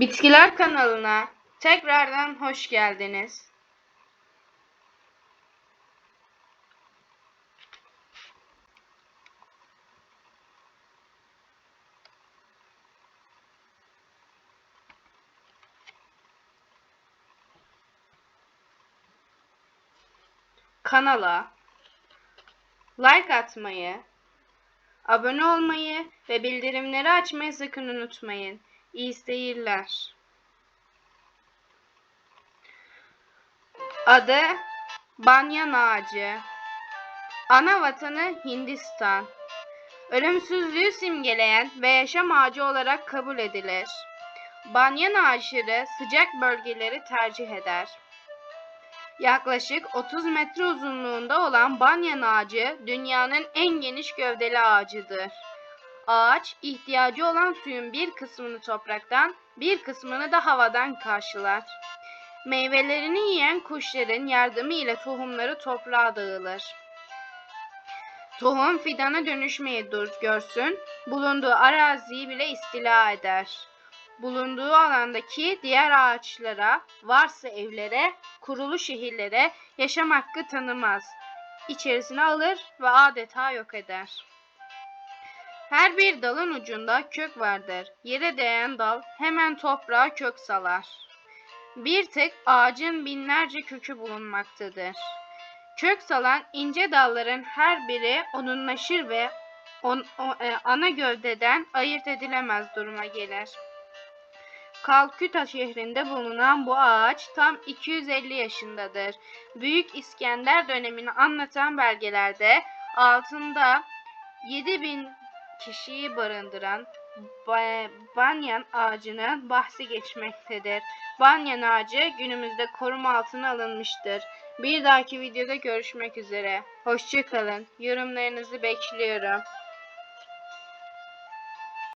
Bitkiler kanalına tekrardan hoş geldiniz. Kanala like atmayı, abone olmayı ve bildirimleri açmayı sakın unutmayın. İyi seyirler. Adı Banyan Ağacı. Ana vatanı Hindistan. Ölümsüzlüğü simgeleyen ve yaşam ağacı olarak kabul edilir. Banyan ağaçları sıcak bölgeleri tercih eder. Yaklaşık 30 metre uzunluğunda olan banyan ağacı dünyanın en geniş gövdeli ağacıdır. Ağaç ihtiyacı olan suyun bir kısmını topraktan, bir kısmını da havadan karşılar. Meyvelerini yiyen kuşların yardımı ile tohumları toprağa dağılır. Tohum fidana dönüşmeyi dur görsün, bulunduğu araziyi bile istila eder. Bulunduğu alandaki diğer ağaçlara, varsa evlere, kurulu şehirlere yaşam hakkı tanımaz. İçerisine alır ve adeta yok eder. Her bir dalın ucunda kök vardır. Yere değen dal hemen toprağa kök salar. Bir tek ağacın binlerce kökü bulunmaktadır. Kök salan ince dalların her biri onunlaşır ve on, o- e, ana gövdeden ayırt edilemez duruma gelir. Kalküta şehrinde bulunan bu ağaç tam 250 yaşındadır. Büyük İskender dönemini anlatan belgelerde altında 7000 kişiyi barındıran ba- banyan ağacının bahsi geçmektedir. Banyan ağacı günümüzde koruma altına alınmıştır. Bir dahaki videoda görüşmek üzere. Hoşçakalın. Yorumlarınızı bekliyorum.